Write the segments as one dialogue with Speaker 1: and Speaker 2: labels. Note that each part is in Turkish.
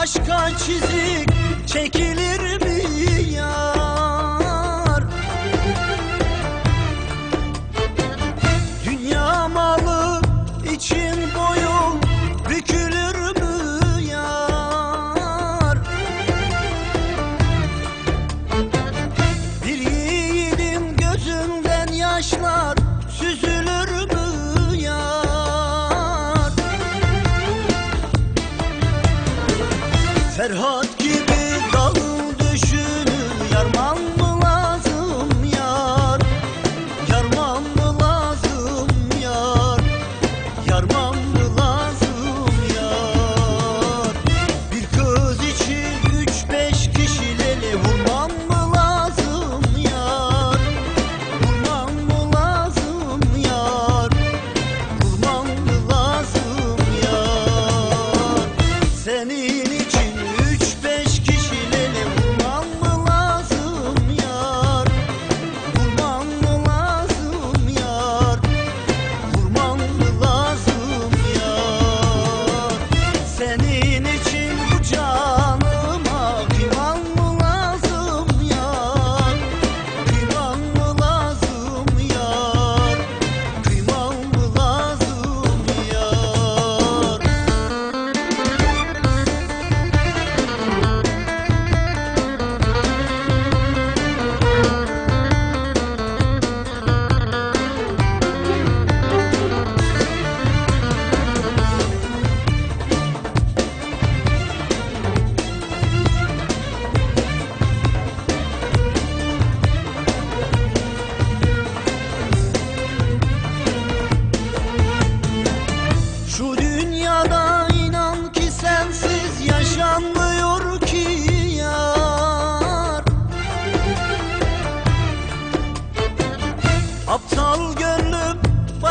Speaker 1: aşka çizik çekilir Ferhat gibi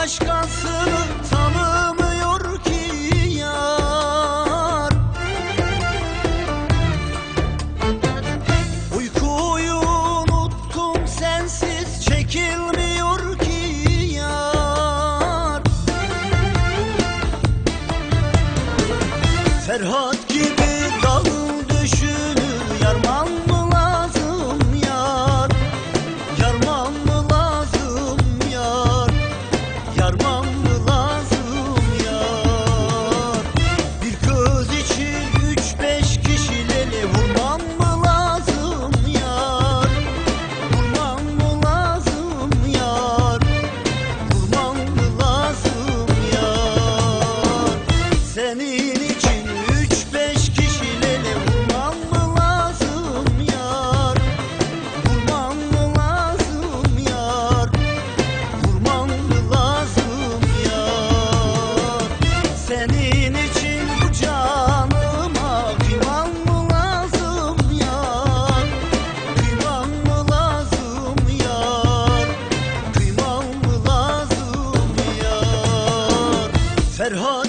Speaker 1: aşka हर हो